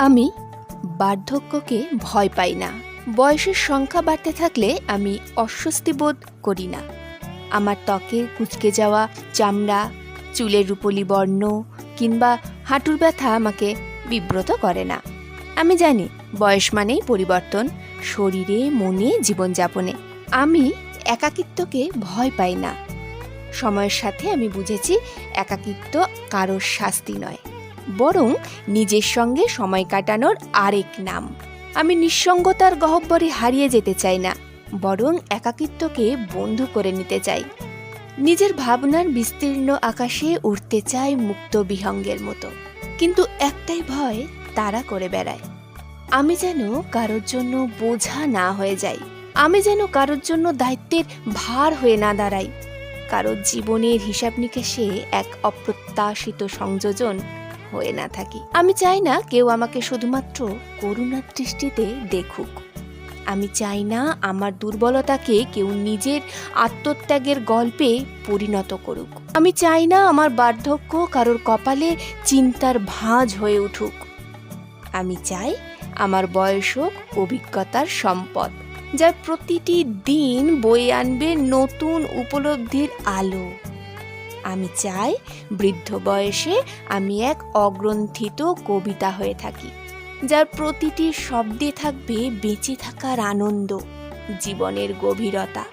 আমি বার্ধক্যকে ভয় পাই না। বয়সের সংখ্যা বাড়তে থাকলে আমি অস্বস্তি বোধ করি না। আমার ত্বকের কুচকে যাওয়া চামড়া, চুলের রূপলি বর্ণ কিংবা হাঁটুর ব্যথা আমাকে বিব্রত করে না। আমি জানি বয়স মানেই পরিবর্তন, শরীরে, মনে, জীবনযাপনে। আমি একাকিত্বকে ভয় পাই না। সময়ের সাথে আমি বুঝেছি একাকিত্ব কারোর শাস্তি নয়। বরং নিজের সঙ্গে সময় কাটানোর আরেক নাম। আমি নিঃসঙ্গতার গহব্বরে হারিয়ে যেতে চাই না, বরং একাকিত্বকে বন্ধু করে নিতে চাই। নিজের ভাবনার বিস্তীর্ণ আকাশে উঠতে চাই মুক্ত বিহঙ্গের মতো। কিন্তু একটাই ভয় তারা করে বেড়ায়। আমি যেন কারোর জন্য বোঝা না হয়ে যাই। আমি যেন কারোর জন্য দায়িত্বের ভার হয়ে না দাঁড়াই। কারোর জীবনের হিসাব নিকেশে এক অপ্রত্যাশিত সংযোজন হয়ে না থাকি। আমি চাই না কেউ আমাকে শুধুমাত্র করুণার দৃষ্টিতে দেখুক। আমি চাই না আমার দুর্বলতাকে কেউ নিজের আত্মত্যাগের গল্পে পরিণত করুক। আমি চাই না আমার বার্ধক্য কারোর কপালে চিন্তার ভাঁজ হয়ে উঠুক। আমি চাই আমার বয়স হোক, অভিজ্ঞতার সম্পদ, যার প্রতিটি দিন বয়ে আনবে নতুন উপলব্ধির আলো। আমি চাই বৃদ্ধ বয়সে আমি এক অগ্রন্থিত কবিতা হয়ে থাকি, যার প্রতিটি শব্দে থাকবে বেঁচে থাকার আনন্দ, জীবনের গভীরতা।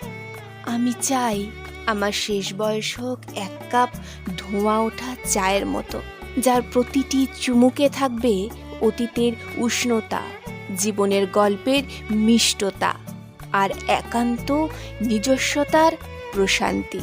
আমি চাই আমার শেষ বয়স হোক এক কাপ ধোঁয়া ওঠা চায়ের মতো, যার প্রতিটি চুমুকে থাকবে অতীতের উষ্ণতা, জীবনের গল্পের মিষ্টতা আর একান্ত নিজস্বতার প্রশান্তি।